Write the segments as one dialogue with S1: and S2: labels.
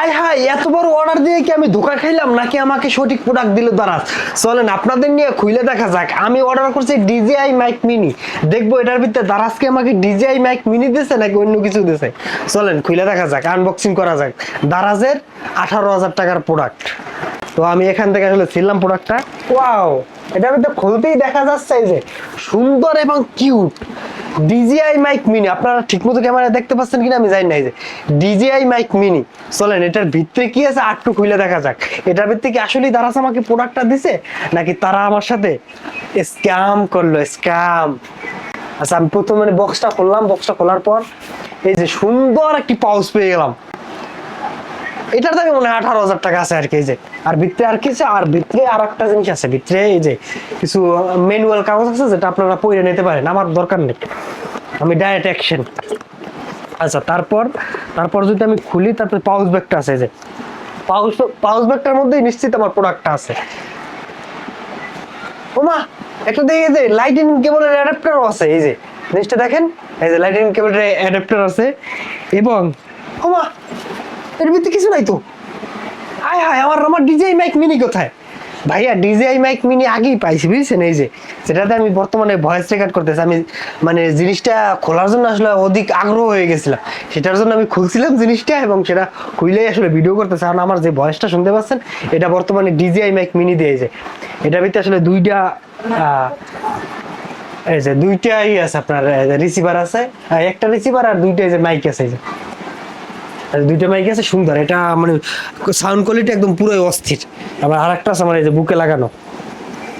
S1: আয় হায়, এত বড় অর্ডার দিয়ে কি আমি ধোকা খাইলাম? নাকি আমাকে সঠিক প্রোডাক্ট দিল দারাজ? চলেন, আপনাদের নিয়ে খুলে দেখা যাক। আমি অর্ডার করছি ডিজিআই মাইক মিনি দেখব এটার ভিতরে দারাজকে আমাকে ডিজিআই মাইক মিনি দিছে নাকি অন্য কিছু দিছে? চলেন খুলে দেখা যাক আনবক্সিং করা যাক। দারাজের আঠারো হাজার টাকার প্রোডাক্ট তো আমি এখান থেকে আসলে ছিলাম প্রোডাক্টটা ওয়াও এটার ভিতরে খুলতেই দেখা যাচ্ছে যে সুন্দর এবং কিউট ডিজিআই মাইক মিনি আপনারা ঠিকমতো ক্যামেরা দেখতে পাচ্ছেন কিনা আমি জানি না এই যে ডিজিআই মাইক মিনি চলেন, এটার ভিতরে কি আছে? আটটু খুলে দেখা যাক। এটার ভিতরে কি আসলেই তারা আমাকে প্রোডাক্টটা দিছে, নাকি তারা আমার সাথে স্ক্যাম করল? স্ক্যাম আচ্ছা আমি প্রথমে বক্সটা খুললাম। বক্সটা খোলার পর এই যে সুন্দর একটি পাউচ পেয়ে গেলাম। এটার দামে মনে হয় আঠারো হাজার টাকা আছে আর কি যে। আর ভিতরে আর কিছু, আর ভিতরে আর একটা জিনিস আছে, ভিতরে এই যে কিছু ম্যানুয়াল কাগজ আছে যেটা আপনারা পড়ে নিতে পারেন, আমার দরকার নেই। আমি ডাইরেক্ট অ্যাকশন আচ্ছা তারপর তারপর যদি আমি খুলি, তারপর পাউচ ব্যাগটা আছে যে। পাউচ পাউচ ব্যাগটার মধ্যেই নিশ্চিত আমার প্রোডাক্টটা আছে। ওমা, একটা দেখে যে লাইটিং কেবলের অ্যাডাপ্টারও আছে, এই যে। জিনিসটা দেখেন, এই যে লাইটিং কেবলের অ্যাডাপ্টার আছে। এবং, ওমা এর কিছু নাই তো। আয় হায়, আমার আমার ডিজে মাইক মিনি কোথায়? ভাইয়া ডিজে মাইক মিনি আগেই পাইছি, বুঝছেন? এই যে, যেটাতে আমি বর্তমানে ভয়েস রেকর্ড করতেছি, আমি মানে জিনিসটা খোলার জন্য আসলে অধিক আগ্রহ হয়ে গেছিলাম। সেটার জন্য আমি খুলছিলাম জিনিসটা এবং সেটা খুইলেই আসলে ভিডিও করতেছে। কারণ আমার যে ভয়েসটা শুনতে পাচ্ছেন, এটা বর্তমানে ডিজিআই মাইক মিনি দিয়েছে এটার ভিতরে আসলে দুইটা এই যে দুইটাই আছে আপনার রিসিভার আছে একটা রিসিভার আর দুইটাই যে মাইক আছে যে। দুইটা মাইক আছে, সুন্দর। এটা মানে সাউন্ড কোয়ালিটি একদম পুরোই অস্থির। আবার আর একটা আছে আমার এই যে বুকে লাগানো।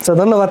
S1: তো ধন্যবাদ।